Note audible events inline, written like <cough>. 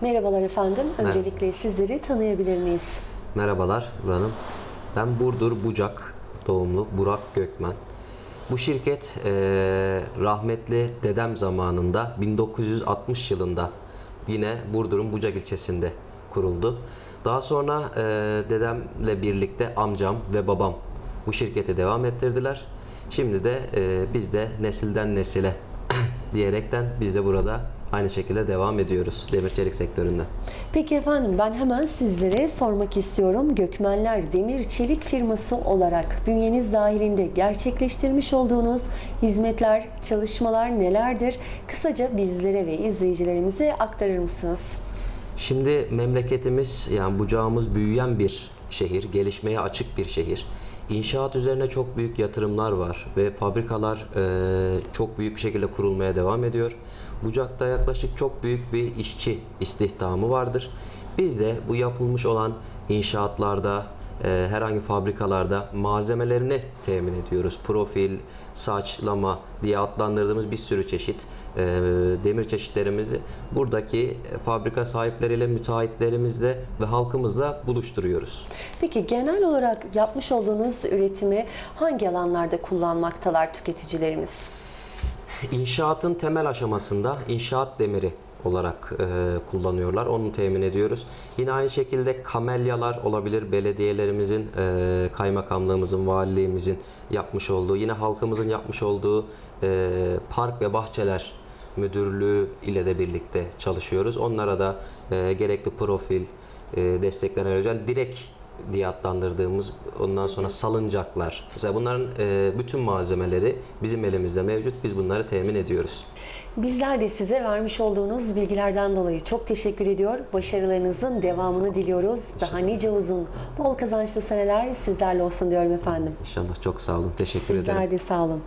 Merhabalar efendim. Öncelikle sizleri tanıyabilir miyiz? Merhabalar Hanım. Ben Burdur Bucak doğumlu Burak Gökmen. Bu şirket eee, rahmetli dedem zamanında 1960 yılında yine Burdur'un Bucak ilçesinde kuruldu. Daha sonra eee, dedemle birlikte amcam ve babam bu şirketi devam ettirdiler. Şimdi de eee, biz de nesilden nesile <coughs> diyerekten biz de burada aynı şekilde devam ediyoruz demir çelik sektöründe. Peki efendim ben hemen sizlere sormak istiyorum. Gökmenler Demir Çelik firması olarak bünyeniz dahilinde gerçekleştirmiş olduğunuz hizmetler, çalışmalar nelerdir? Kısaca bizlere ve izleyicilerimize aktarır mısınız? Şimdi memleketimiz yani bucağımız büyüyen bir şehir, gelişmeye açık bir şehir. İnşaat üzerine çok büyük yatırımlar var ve fabrikalar e, çok büyük bir şekilde kurulmaya devam ediyor. Bucak'ta yaklaşık çok büyük bir işçi istihdamı vardır. Biz de bu yapılmış olan inşaatlarda, e, herhangi fabrikalarda malzemelerini temin ediyoruz. Profil, saçlama diye adlandırdığımız bir sürü çeşit e, demir çeşitlerimizi buradaki fabrika sahipleriyle, müteahhitlerimizle ve halkımızla buluşturuyoruz. Peki genel olarak yapmış olduğunuz üretimi hangi alanlarda kullanmaktalar tüketicilerimiz? İnşaatın temel aşamasında inşaat demiri olarak e, kullanıyorlar. Onu temin ediyoruz. Yine aynı şekilde kamelyalar olabilir. Belediyelerimizin, e, kaymakamlığımızın, valiliğimizin yapmış olduğu, yine halkımızın yapmış olduğu e, park ve bahçeler müdürlüğü ile de birlikte çalışıyoruz. Onlara da e, gerekli profil, e, desteklenen özel direkt diye adlandırdığımız ondan sonra salıncaklar. Mesela bunların e, bütün malzemeleri bizim elimizde mevcut. Biz bunları temin ediyoruz. Bizler de size vermiş olduğunuz bilgilerden dolayı çok teşekkür ediyor. Başarılarınızın devamını diliyoruz. Daha nice uzun, bol kazançlı seneler sizlerle olsun diyorum efendim. İnşallah çok sağ olun. Teşekkür ederim. Sizler de sağ olun.